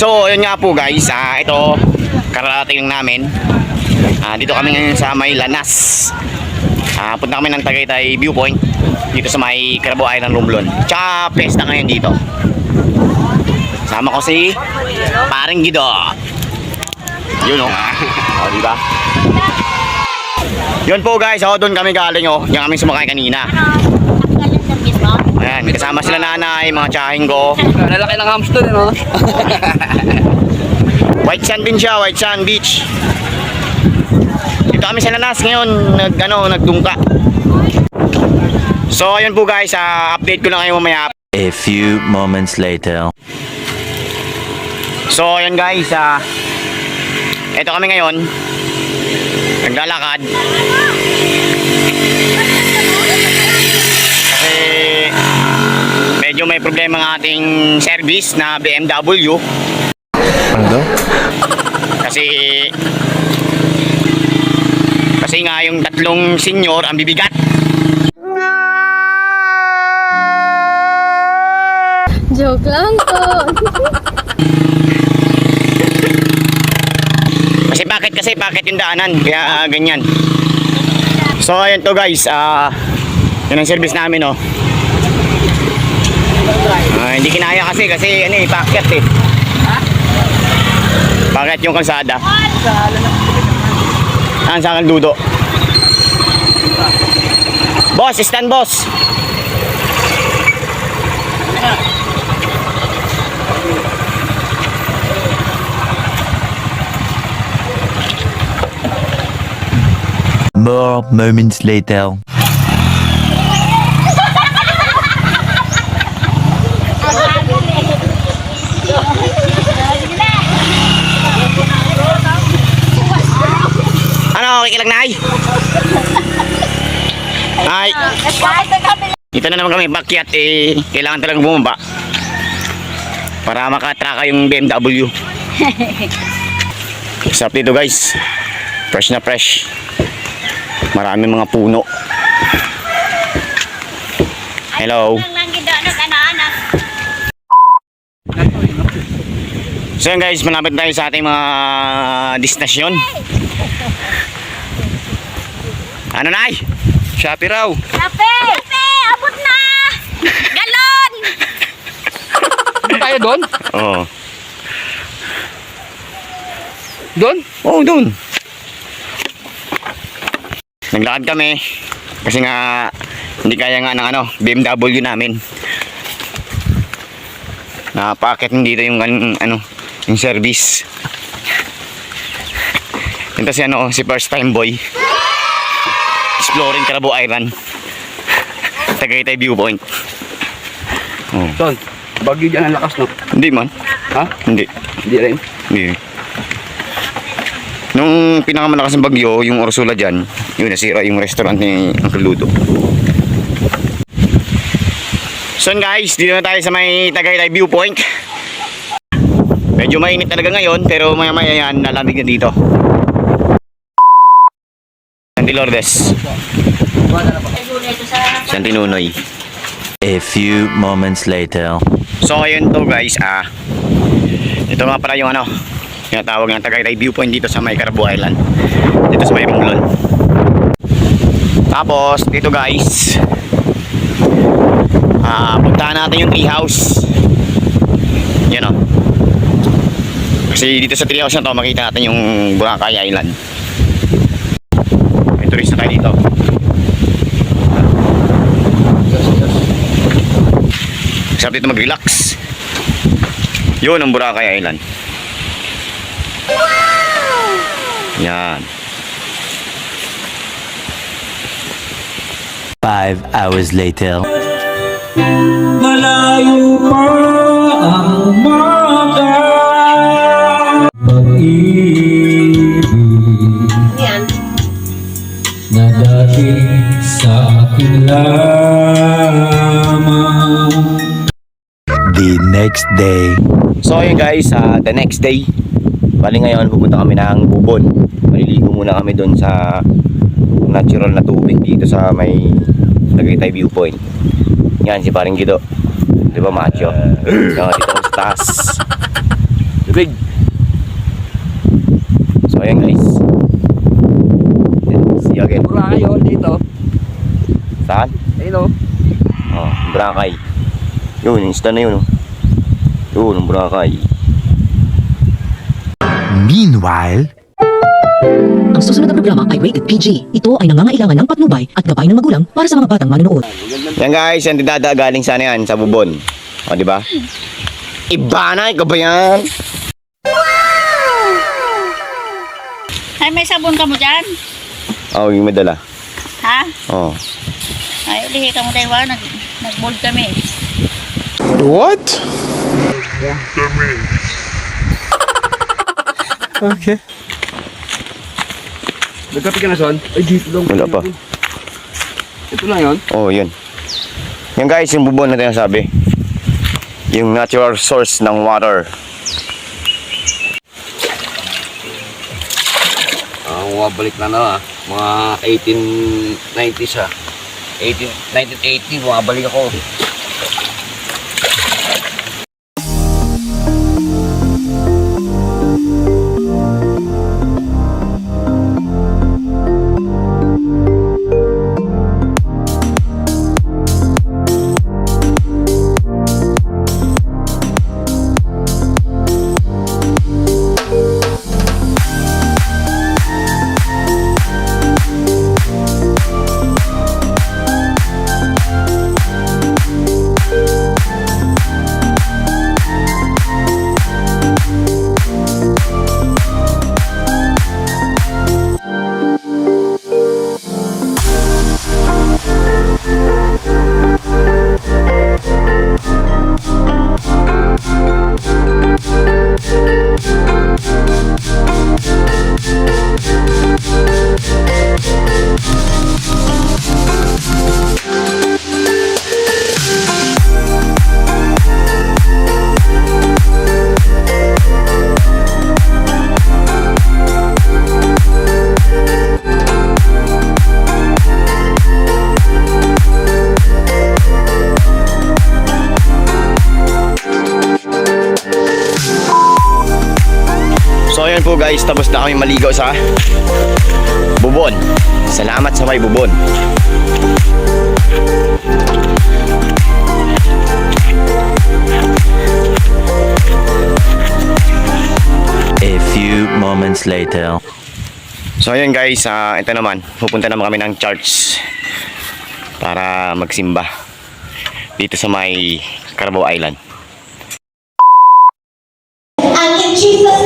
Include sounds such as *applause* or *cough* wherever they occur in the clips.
So, yun nga po guys, ah, ito, kararating namin. Ah, dito kami ngayon sa may Lanas. Ah, punta kami ng Tagaytay Viewpoint dito sa may Carabo Island Romblon. Tsaka pesta ngayon dito. Sama ko si Paring Gido. Yun oh. *laughs* oh, di ba? Yun po guys, oh, doon kami galing oh. Yung kami sumakay kanina. Ayan, kasama sila nanay, mga tsahing ko. Lalaki ng hamster, eh, no? *laughs* White sand din siya, white sand beach. Dito kami sa Lanas ngayon, nag, ano, nagdungka. So, ayun po guys, ah, update ko lang kayo mamaya. A few moments later. So, ayun guys, ah, ito kami ngayon, naglalakad. Medyo may problema ng ating service na BMW. Ano? Kasi kasi nga yung tatlong senior ang bibigat. Joke lang po. Kasi bakit kasi bakit yung daanan kaya ah, ganyan. So ayun to guys, ah yun ang service namin oh. Ah, hindi kinaya kasi kasi ano eh, paakyat eh. Bakit yung kalsada? Saan sa dudo? Boss, stand boss. More moments later. Ano, okay lang nay? Ay, dito na naman kami bakyat eh, kailangan talagang bumaba. Para makatraka yung BMW. *laughs* Sarap dito guys. Fresh na fresh. Maraming mga puno. Hello. So guys, malapit tayo sa ating mga destinasyon. Ano nay? Shopee raw. Kape! Kape! Abot na! *laughs* Galon! Doon tayo doon? Oo. Doon? Oo, doon. Naglakad kami. Kasi nga, hindi kaya nga ng ano, BMW namin. Napakit dito yung ano, yung service. Ito si ano, si first time boy. Exploring Carabo Island. Tagaytay viewpoint. Oh. Doon. Bagyo dyan ang lakas, no? Hindi man. Ha? Hindi. Hindi rin. Hindi. Nung pinakamalakas ng bagyo, yung Ursula dyan, yun, nasira yung restaurant ni Uncle Ludo. So guys, dito na tayo sa may Tagaytay Viewpoint. Medyo mainit talaga ngayon, pero maya maya yan, nalamig na dito. Santi Lourdes, Santi Nunoy. A few moments later. So ayun to guys, ah ito nga pala yung ano, yung tawag ng Tagaytay Viewpoint dito sa may Carabo Island. Dito sa may Romblon. Tapos dito guys, ah puntahan natin yung tree house. Yan o. Kasi dito sa tree house na to, makita natin yung Boracay Island. Turista tayo dito. Sarap dito mag-relax. Yun ang Boracay Island. Yan. Five hours later. Malayo pa ang umaga Sa akin lamang The next day. So yun guys, ah, the next day, bali ngayon pupunta kami ng Bubon. Maliligo muna kami doon sa natural na tubig dito sa may Tagaytay Viewpoint. Yan si Paring Gido. Di ba macho? So, dito kami sa taas. Tubig. So ayan guys. See you again. Pura kayo dito. Saan? Ayun o. Oh, Boracay. Yun, yung insta na yun. Oh. Yun, ang Boracay. Meanwhile, Ang susunod na programa ay rated PG. Ito ay nangangailangan ng patnubay at gabay ng magulang para sa mga batang manonood. Yan guys, yan dinada galing sana yan sa bubon. O, di ba? Iba na, ikaw ba yan? Ay, may sabon ka mo dyan? Oh, yung medala. Ha? Oh. Ay, ulihi ka mo tayo. Nag, nag-board kami. what? okay. Nagkape ka na son? Ay, dito lang. Wala pa. Ito lang yun. Oh, yun. Yan guys, yung bubon na tinasabi. Yung natural source ng water. Ah, bumabalik na na ah. Mga 1890s ah. 18, 1980, bumabalik ako. So ayan po guys, tapos na kami maligo sa bubon. Salamat sa may bubon. A few moments later. So ayan guys, ah, ito naman, pupunta naman kami ng church para magsimba dito sa may Carabao Island. And in Jesus'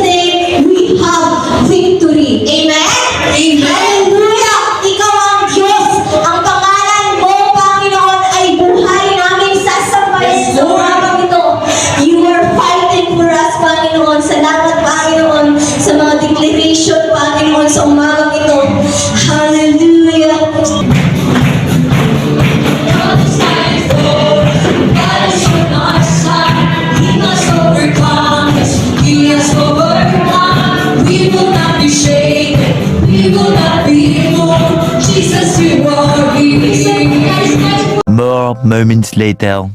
moments later.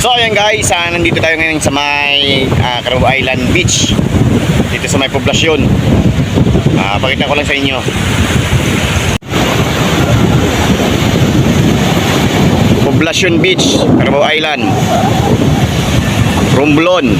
So ayan guys, ah, nandito tayo ngayon sa may ah, Carabao Island Beach. Dito sa may poblasyon. Ah, pakita ko lang sa inyo. Poblasyon Beach, Carabao Island. Romblon.